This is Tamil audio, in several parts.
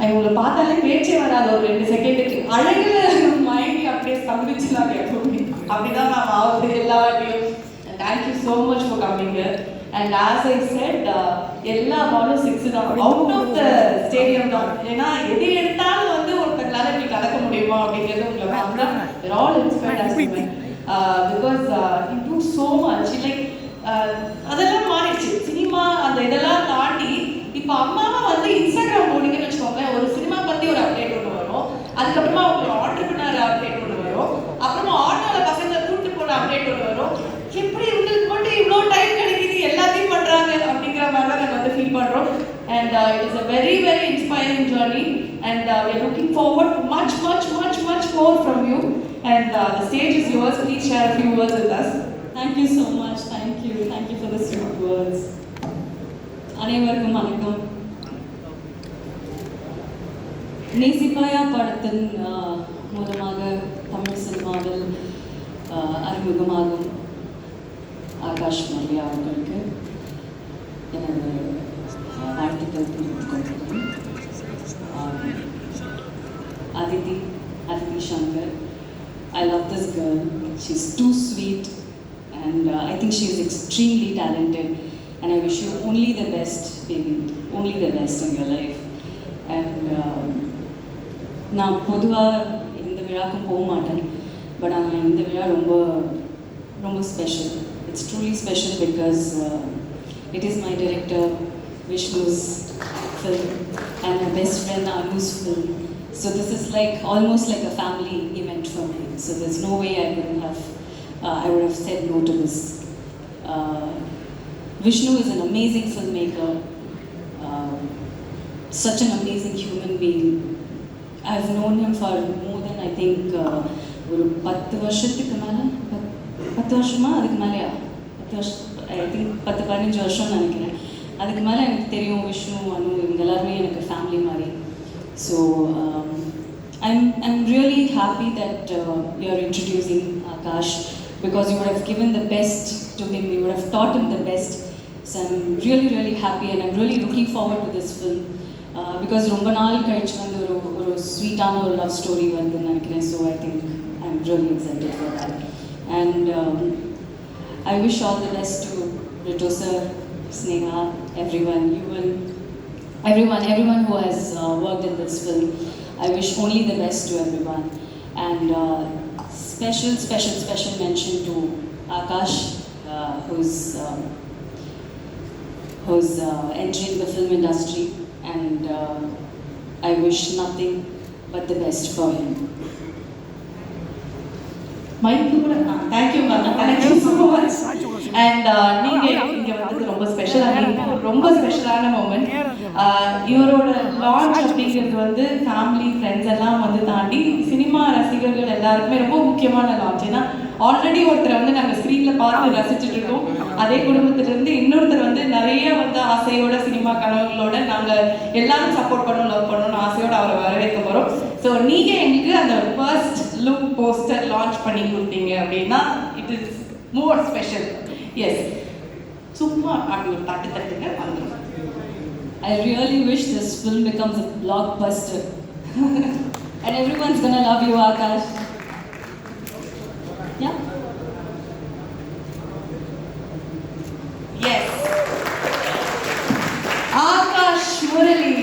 பார்த்தாலே பேச்சே வராது ஒரு ரெண்டு செகண்டுக்கு அழகுல மைண்ட் அப்படியே ஸ்தம்பிச்சுலாம் எப்பவுமே அப்படிதான் மேம் ஆகுது எல்லா வாட்டியும் thank you so much for coming and as I said எல்லா பாலும் சிக்ஸ் தான் அவுட் ஆஃப் த ஸ்டேடியம் தான். ஏன்னா எது எடுத்தாலும் வந்து ஒருத்தங்களால இப்படி கலக்க முடியுமா அப்படிங்கிறது உங்களை பார்த்தா all inspired as because too so much like அதெல்லாம் மாறிடுச்சு. சினிமா அந்த இதெல்லாம் தாண்டி இப்போ அம்மாவை பண்ணுறோம் எப்படி இவங்களுக்கு மட்டும் இவ்வளோ டைம் கிடைக்குது எல்லாத்தையும் பண்றாங்க அப்படிங்கிற மாதிரி தான் நாங்கள் வந்து ஃபீல் பண்ணுறோம் and it is a very very inspiring journey and we are looking forward much much much much more from you and the stage is yours please share few words with us thank you so much thank you thank you for the sweet words அனைவருக்கும் வணக்கம் நேசிப்பாயா படத்தின் மூலமாக தமிழ் சினிமாவில் அறிமுகமாகும் ஆகாஷ் மல்லியா அவர்களுக்கு எனது வாழ்த்துக்கள் தெரிவித்துக் கொள்கிறேன் Aditi Aditi Shankar I love this girl she's too sweet and I think she is extremely talented and I wish you only the best, baby, only the best in your life. And நான் பொதுவாக இந்த விழாக்கும் போக மாட்டேன் பட் ஆனால் இந்த விழா ரொம்ப ரொம்ப special it's truly special because it is my director Vishnu's film and my best friend Anu's film so this is like almost like a family event for me so there's no way I couldn't have uh, I would have said no to this uh, Vishnu is an amazing filmmaker uh, such an amazing human being I've known him for more than I think uh, ஒரு பத்து வருஷத்துக்கு மேலே பத்து வருஷமா அதுக்கு மேலேயா பத்து வருஷம் ஐ திங்க் பத்து பதினஞ்சு வருஷம்னு நினைக்கிறேன் அதுக்கு மேலே எனக்கு தெரியும் விஷ்ணு அனு இவங்க எல்லாருமே எனக்கு ஃபேமிலி மாதிரி so I'm I'm really happy that you are introducing Akash because you would have given the best to him you have taught him the best so I'm really really happy and I'm really looking forward to this film because ரொம்ப நாள் கழிச்சு வந்து ஒரு ஒரு ஸ்வீட்டான ஒரு லவ் ஸ்டோரி வந்து நினைக்கிறேன் so I think I'm really excited for that. And um, I wish all the best to Rito sir, Sneha, everyone. You and everyone, everyone who has uh, worked in this film. I wish only the best to everyone. And uh, special, special, special mention to Akash, uh, who's um, who's uh, entering the film industry, and uh, I wish nothing but the best for him. மைக்கு கூட thank you ma'am thank you so much and நீங்க இங்க வந்தது ரொம்ப ஸ்பெஷலான ரொம்ப ஸ்பெஷலான மூமெண்ட் uh, இவரோட லான்ச் அப்படிங்கிறது வந்து ஃபேமிலி ஃப்ரெண்ட்ஸ் எல்லாம் வந்து தாண்டி சினிமா ரசிகர்கள் எல்லாருக்குமே ரொம்ப முக்கியமான லான்ச் ஏன்னா ஆல்ரெடி ஒருத்தர் வந்து நாங்கள் ஸ்க்ரீனில் பார்த்து ரசிச்சுட்டு இருக்கோம். அதே குடும்பத்திலிருந்து இன்னொருத்தர் வந்து நிறைய வந்து ஆசையோட சினிமா கனவுகளோட நாங்கள் எல்லாரும் சப்போர்ட் பண்ணணும் லவ் பண்ணணும்னு ஆசையோட அவரை வரவேற்க போகிறோம் ஸோ நீங்கள் எங்களுக்கு அந்த ஃபர்ஸ்ட் லுக் போஸ்டர் லான்ச் பண்ணி கொடுத்தீங்க அப்படின்னா it is more special as சும்மா அப்படி ஒரு தட்டு தட்டுங்க வந்துடும் I really wish this film becomes a blockbuster. and everyone's gonna love you, Akash. Yeah? Yes. Akash Murali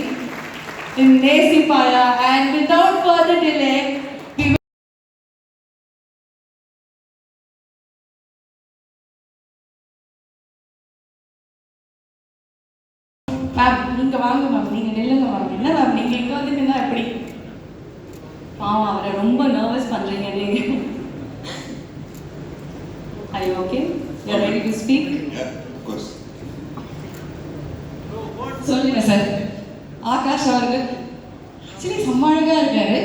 in Nesipaya and without further delay, ma'am நீங்க வாங்க மேம் நீங்க நில்லுங்க மேம் என்ன மேம் நீங்க இங்க வந்து நின்னா எப்படி? பாவம் அவரை ரொம்ப நர்வஸ் பண்றீங்க நீங்க. Are you okay? You're ready to speak? Yeah, of course. சொல்லுங்க சார் ஆகாஷ் அவர்கள். ஆக்சுவலி செம்ம அழகா இருக்காரு.